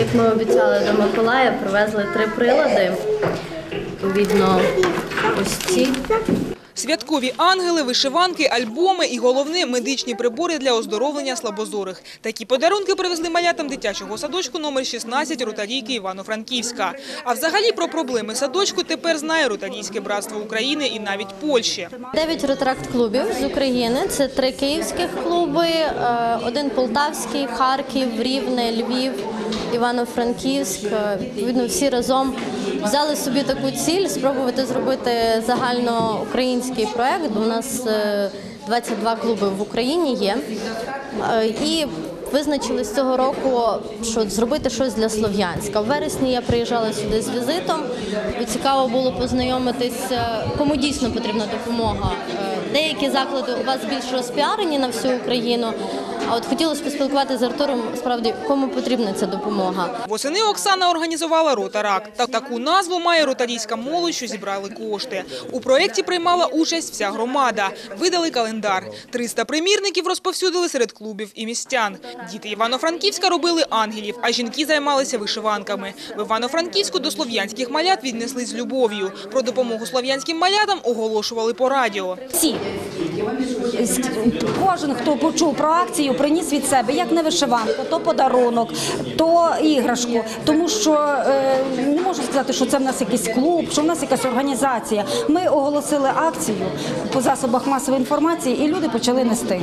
Як ми обіцяли до Миколая, привезли три прилади. Відповідно, ось ці. Святкові ангели, вишиванки, альбоми і головне медичні прибори для оздоровлення слабозорих. Такі подарунки привезли малятам дитячого садочку номер 16 Ротарійки Івано-Франківська. А взагалі про проблеми садочку тепер знає Ротарійське братство України і навіть Польщі. Дев'ять ретракт-клубів з України. Це три київських клуби, е, один полтавський, Харків, Рівне, Львів, Івано-Франківськ. Е, Відповідно, всі разом взяли собі таку ціль спробувати зробити загальноукраїнський проект. У нас е, 22 клуби в Україні є. Е, І Визначили з цього року, що зробити щось для Слов'янська. В вересні я приїжджала сюди з візитом. і Цікаво було познайомитись, е, кому дійсно потрібна допомога. Е, Деякі заклади у вас більш розпіарені на всю Україну. А от хотілося поспілкуватися з Артуром, справді, кому потрібна ця допомога. Восени Оксана організувала «Ротарак». Та таку назву має ротарійська молодь, що зібрали кошти. У проєкті приймала участь вся громада. Видали календар. 300 примірників розповсюдили серед клубів і містян. Діти Івано-Франківська робили ангелів, а жінки займалися вишиванками. В Івано-Франківську до слов'янських малят віднесли з любов'ю. Про допомогу слов'янським малятам оголошували по радіо. Всі. Кожен, хто почув про акцію, приніс від себе як не вишиванку, то подарунок, то іграшку. Тому що е, не можу сказати, що це в нас якийсь клуб, що в нас якась організація. Ми оголосили акцію по засобах масової інформації, і люди почали нести.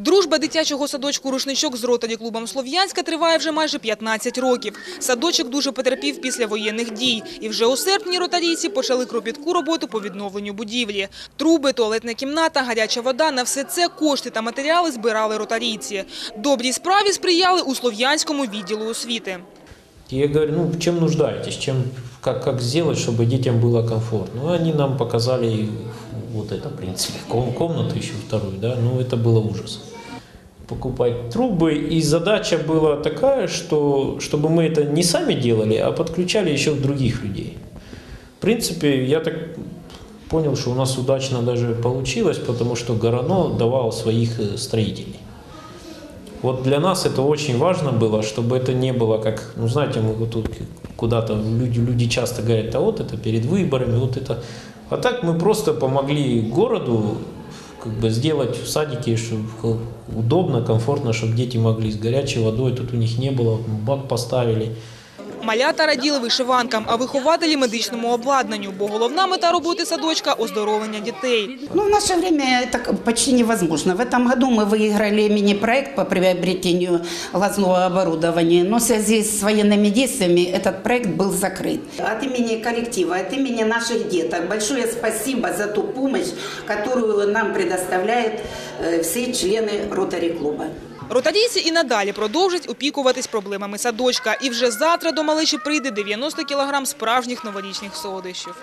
Дружба дитячого садочку «Рушничок» з ротарі клубом «Слов'янська» триває вже майже 15 років. Садочок дуже потерпів після воєнних дій. І вже у серпні ротарійці почали кропітку роботу по відновленню будівлі. Труби, туалетна кімната, гаряча вода – на все це кошти та матеріали збирали ротарійці. Добрій справі сприяли у Слов'янському відділу освіти. Я говорю, ну, чем нуждаетесь, чем, как, как сделать, чтобы детям было комфортно. Ну, они нам показали вот это, в принципе, ком- комнату еще вторую, да, ну, это было ужас. Покупать трубы, и задача была такая, что, чтобы мы это не сами делали, а подключали еще других людей. В принципе, я так понял, что у нас удачно даже получилось, потому что Горано давал своих э, строителей. Вот для нас это очень важно было, чтобы это не было как, ну знаете, мы вот тут куда-то люди, люди часто говорят, а вот это перед выборами, вот это. А так мы просто помогли городу как бы сделать в садике чтобы удобно, комфортно, чтобы дети могли с горячей водой, тут у них не было, бак поставили. Малята раділи вишиванкам, а вихователі – медичному обладнанню, бо головна мета роботи садочка – оздоровлення дітей. Ну, в наше время это почти невозможно. В этом году мы выиграли мини-проект по приобретению глазного оборудования, но в связи с военными действиями этот проект был закрыт. От имени коллектива, от имени наших деток большое спасибо за ту помощь, которую нам предоставляют э, все члены Ротари-клуба. Ротарійці і надалі продовжать опікуватись проблемами садочка. І вже завтра до малечі прийде 90 кілограм справжніх новорічних солодощів.